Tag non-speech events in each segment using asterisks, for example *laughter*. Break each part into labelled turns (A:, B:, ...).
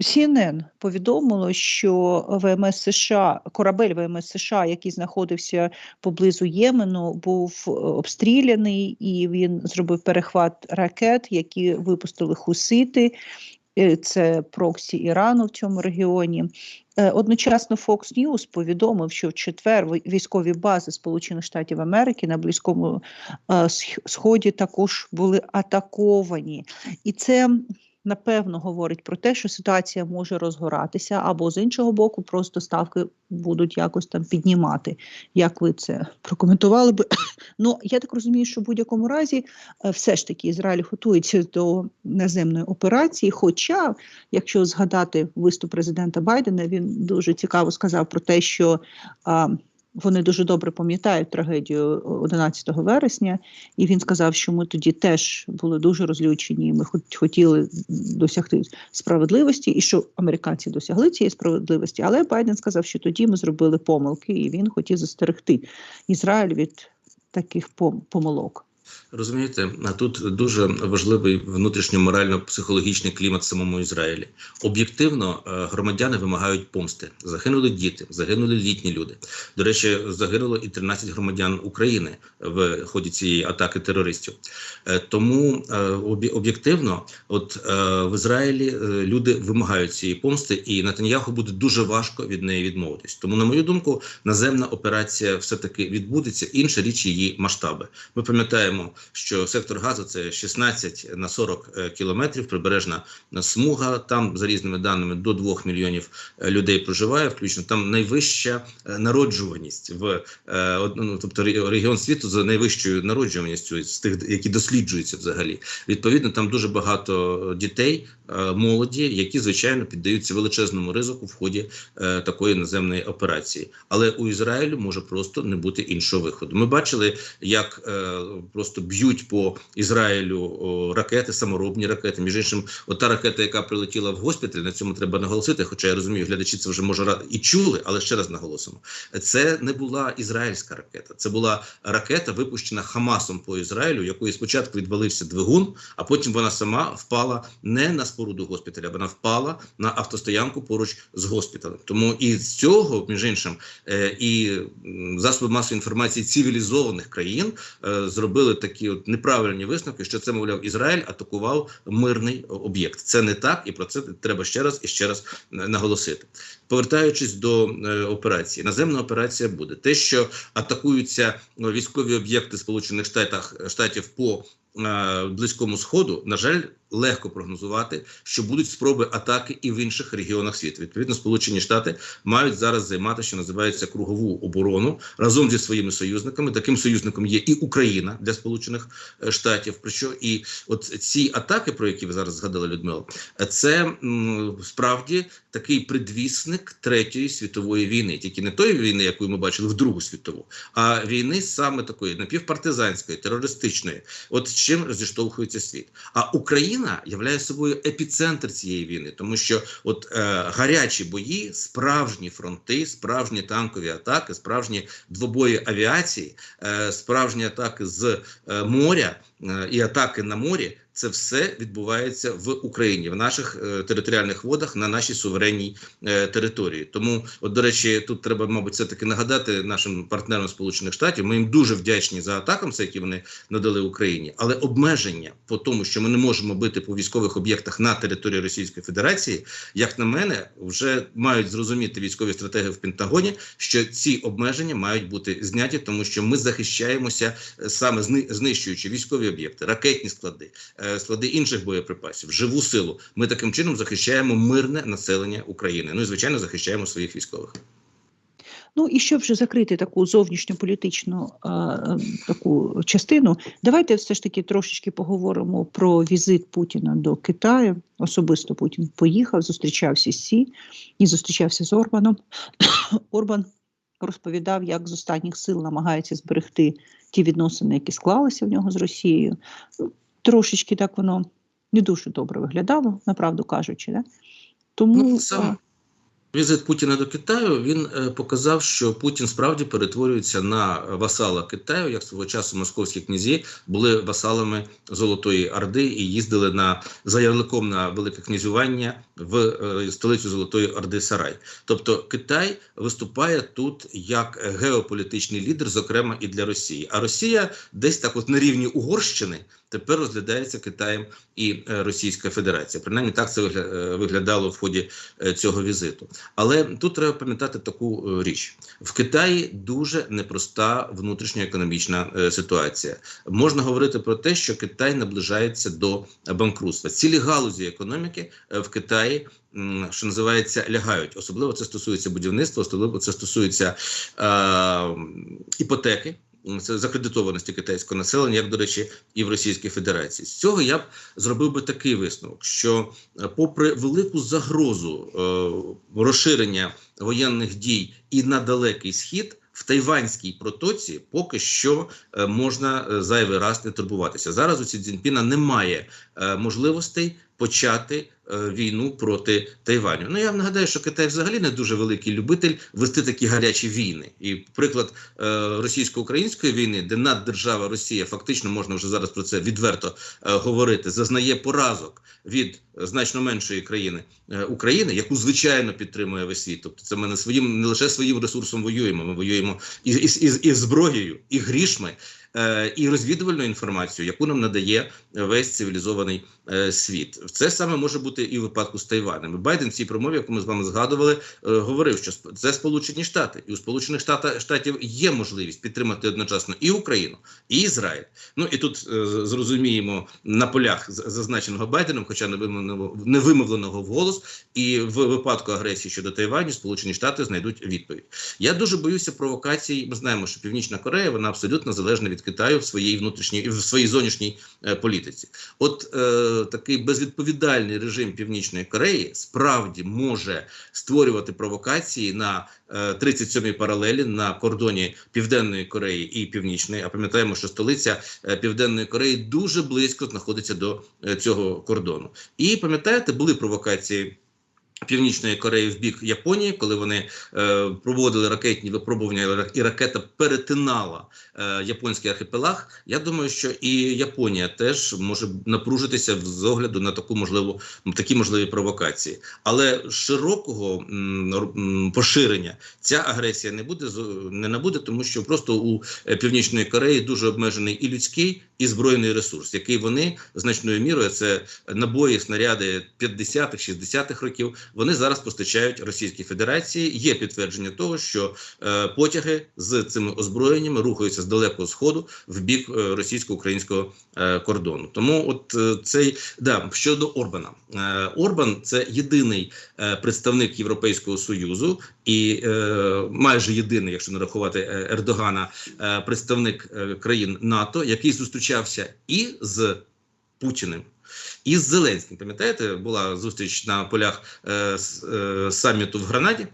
A: CNN повідомило, що ВМС США, корабель ВМС США, який знаходився поблизу Ємену, був е, обстріляний і він зробив перехват ракет, які випустили хусити. Е, Це проксі Ірану в цьому регіоні. Е, Одночасно Fox News повідомив, що в четвер військові бази Сполучених Штатів Америки на Близькому Сході також були атаковані. І це напевно говорить про те, що ситуація може розгоратися, або з іншого боку, просто ставки будуть якось там піднімати. Як ви це прокоментували би? *coughs* Ну я так розумію, що в будь-якому разі е, все ж таки Ізраїль готується до наземної операції. Хоча, якщо згадати виступ президента Байдена, він дуже цікаво сказав про те, що вони дуже добре пам'ятають трагедію 11 вересня, і він сказав, що ми тоді теж були дуже розлючені. Ми хот- хотіли досягти справедливості, і що американці досягли цієї справедливості. Але Байден сказав, що тоді ми зробили помилки, і він хотів застерегти Ізраїль від таких помилок.
B: Розумієте, а тут дуже важливий внутрішньо-морально-психологічний клімат в самому Ізраїлі. Об'єктивно, е, громадяни вимагають помсти. Загинули діти, загинули літні люди. До речі, загинуло і 13 громадян України в ході цієї атаки терористів. Е, Тому е, об'єктивно, от в Ізраїлі люди вимагають цієї помсти, і Натаньяху буде дуже важко від неї відмовитись. Тому, на мою думку, наземна операція все таки відбудеться. Інша річ її масштаби. Ми пам'ятаємо, що сектор газу це 16 на 40 е, кілометрів, прибережна смуга. Там за різними даними до 2 мільйонів е, людей проживає. Включно там найвища е, народжуваність в ну, тобто регіон світу за найвищою народжуваністю з тих, які досліджуються взагалі. Відповідно, там дуже багато дітей, молоді, які звичайно піддаються величезному ризику в ході такої наземної операції. Але у Ізраїлю може просто не бути іншого виходу. Ми бачили, як е, просто б'ють по Ізраїлю ракети, саморобні ракети. Між іншим, ота ракета, яка прилетіла в госпіталь, на цьому треба наголосити. Хоча я розумію, глядачі це вже може і чули, але ще раз наголосимо. Це не була ізраїльська ракета, це була ракета, випущена Хамасом по Ізраїлю, якої спочатку відвалився двигун, а потім вона сама впала не на споруду госпіталя, вона впала на автостоянку поруч з госпіталем. Тому і з цього, між іншим, е, і засоби масової інформації цивілізованих країн е, такі от неправильні висновки, що це, мовляв, Ізраїль атакував мирний об'єкт. Це не так, і про це треба ще раз і ще раз наголосити. Повертаючись до е, операції, наземна операція буде те, що атакуються ну, військові об'єкти Сполучених Штатів Штатів по е, близькому сходу. На жаль, легко прогнозувати, що будуть спроби атаки і в інших регіонах світу. Відповідно, Сполучені Штати мають зараз займати, що називається кругову оборону разом зі своїми союзниками. Таким союзником є і Україна для Сполучених е, Штатів. Причому і от ці атаки, про які ви зараз згадали, Людмила, це справді такий предвісник третьої світової війни, тільки не тої війни, яку ми бачили в Другу світову, а війни саме такої напівпартизанської, терористичної. От чим зіштовхується світ. А Україна являє собою епіцентр цієї війни, тому що от е, гарячі бої, справжні фронти, справжні танкові атаки, справжні двобої авіації, е, справжні атаки з е, моря е, і атаки на морі. Це все відбувається в Україні, в наших е, територіальних водах на нашій суверенній е, території. Тому, от до речі, тут треба, мабуть, все таки нагадати нашим партнерам Сполучених Штатів. Ми їм дуже вдячні за атакам, це які вони надали Україні, але обмеження по тому, що ми не можемо бити по військових об'єктах на території Російської Федерації, як на мене, вже мають зрозуміти військові стратеги в Пентагоні, що ці обмеження мають бути зняті, тому що ми захищаємося е, саме зни- знищуючи військові об'єкти, ракетні склади, склади інших боєприпасів, живу силу. Ми таким чином захищаємо мирне населення України. Ну і звичайно захищаємо своїх військових.
A: Ну і щоб вже закрити таку зовнішньополітичну е, е, таку частину, давайте все ж таки трошечки поговоримо про візит Путіна до Китаю. Особисто Путін поїхав, зустрічався з Сі і зустрічався з Орбаном. *coughs* Орбан розповідав, як з останніх сил намагається зберегти ті відносини, які склалися в нього з Росією. Трошечки так воно не дуже добре виглядало, направду кажучи. Да? Тому
B: Ну,
A: е,
B: сам Візит Путіна до Китаю він е, показав, що Путін справді перетворюється на васала Китаю, як свого часу московські князі були васалами Золотої Орди і їздили на за ярликом на велике князювання в е, столицю Золотої Орди Сарай. Тобто Китай виступає тут як геополітичний лідер, зокрема і для Росії. А Росія десь так, от на рівні Угорщини, тепер розглядається Китаєм і е, Російська Федерація. Принаймні так це е, виглядало в ході е, цього візиту. Але тут треба пам'ятати таку річ: в Китаї дуже непроста внутрішньоекономічна е, ситуація. Можна говорити про те, що Китай наближається до банкрутства. Цілі галузі економіки в Китаї. Що називається, лягають. Особливо це стосується будівництва, особливо це стосується е, іпотеки, закредитованості китайського населення, як до речі, і в Російській Федерації. З цього я б зробив би такий висновок: що е, попри велику загрозу е, розширення воєнних дій і на далекий схід. В Тайванській протоці поки що е, можна е, зайвий раз не турбуватися. Зараз у Сі Цзіньпіна немає можливостей почати війну проти Тайваню. Ну я нагадаю, що Китай взагалі не дуже великий любитель вести такі гарячі війни. І приклад е, російсько-української війни, де наддержава Росія, фактично можна вже зараз про це відверто е, говорити, зазнає поразок від е, значно меншої країни е, України, яку звичайно підтримує весь світ. Тобто, це ми не своїм не лише своїм ресурсом воюємо. Ми воюємо і, і, і, і зброєю, і грішми. е, І розвідувальну інформацію, яку нам надає весь цивілізований е, світ, це саме може бути і в випадку з Тайванем. Байден в цій промові, яку ми з вами згадували, е, говорив, що це Сполучені Штати, і у Сполучених Штатах Штатів є можливість підтримати одночасно і Україну, і Ізраїль. Ну і тут е, зрозуміємо на полях зазначеного Байденом, хоча не вимовленого не вимовленого вголос, і в випадку агресії щодо Тайваню Сполучені Штати знайдуть відповідь. Я дуже боюся провокацій. Ми знаємо, що Північна Корея вона абсолютно залежна від Китаю в своїй внутрішній в своїй зовнішній е, політиці. От е, такий безвідповідальний режим Північної Кореї справді може створювати провокації на е, 37-й паралелі на кордоні Південної Кореї і Північної. А пам'ятаємо, що столиця е, Південної Кореї дуже близько знаходиться до е, цього кордону. І пам'ятаєте, були провокації. Північної Кореї в бік Японії, коли вони е, проводили ракетні випробування, і ракета перетинала е, японський архіпелаг. Я думаю, що і Японія теж може напружитися з огляду на таку можливу такі можливі провокації. Але широкого м, поширення ця агресія не буде не набуде, тому що просто у е, Північної Кореї дуже обмежений і людський, і збройний ресурс, який вони значною мірою це набої, снаряди 50-х, 60-х років. Вони зараз постачають Російській Федерації. Є підтвердження того, що е, потяги з цими озброєннями рухаються з далекого сходу в бік е, російсько-українського е, кордону. Тому, от е, цей да щодо Орбана, е, Орбан це єдиний е, представник Європейського союзу і е, майже єдиний, якщо не рахувати е, Ердогана, е, представник е, країн НАТО, який зустрічався і з Путіним. І з Зеленським, пам'ятаєте, була зустріч на полях е, е, саміту в Гранаді.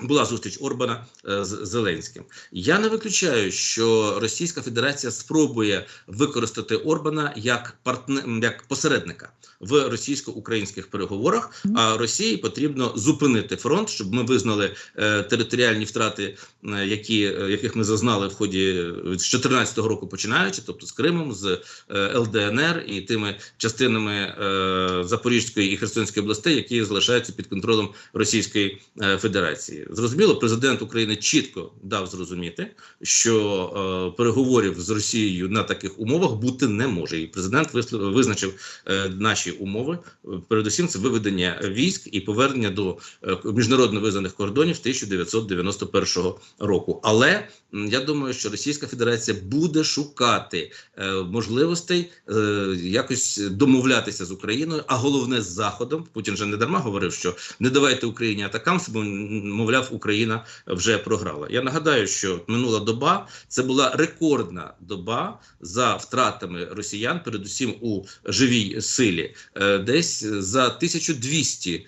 B: Була зустріч Орбана е, з Зеленським. Я не виключаю, що Російська Федерація спробує використати Орбана як партне як посередника в російсько-українських переговорах. А Росії потрібно зупинити фронт, щоб ми визнали е, територіальні втрати, е, які яких ми зазнали в ході з 2014 року, починаючи, тобто з Кримом, з е, ЛДНР і тими частинами е, Запорізької і Херсонської областей, які залишаються під контролем Російської е, Федерації. Зрозуміло, президент України чітко дав зрозуміти, що е, переговорів з Росією на таких умовах бути не може. І президент визначив е, наші умови. Е, Передусім, це виведення військ і повернення до е, міжнародно визнаних кордонів 1991 року. Але я думаю, що Російська Федерація буде шукати е, можливостей е, якось домовлятися з Україною, а головне з Заходом. Путін же не дарма говорив, що не давайте Україні атакам, бо м, мовляв, Україна вже програла. Я нагадаю, що минула доба це була рекордна доба за втратами росіян, передусім у живій силі. Е, Десь за 1200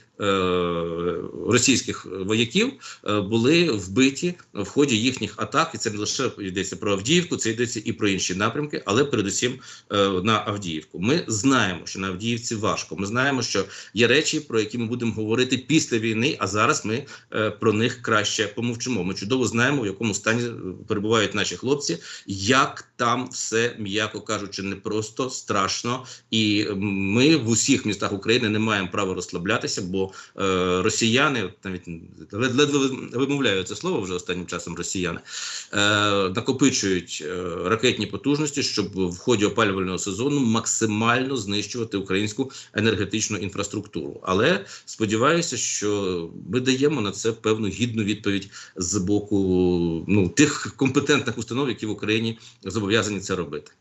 B: російських вояків е, були вбиті в ході їхніх атак, і це не лише йдеться про Авдіївку, це йдеться і про інші напрямки, але передусім е, на Авдіївку. Ми знаємо, що на Авдіївці важко. Ми знаємо, що є речі, про які ми будемо говорити після війни. А зараз ми е, про них краще помовчимо. Ми чудово знаємо, в якому стані е, перебувають наші хлопці, як там все, м'яко кажучи, не просто страшно, і ми в усіх містах України не маємо права розслаблятися, бо е, росіяни навіть лед- ледве вимовляю це слово вже останнім часом. Росіяни е, накопичують е, ракетні потужності, щоб в ході опалювального сезону максимально знищувати українську енергетичну інфраструктуру. Але сподіваюся, що ми даємо на це певну гідну відповідь з боку ну тих компетентних установ, які в Україні зобов'язані це робити.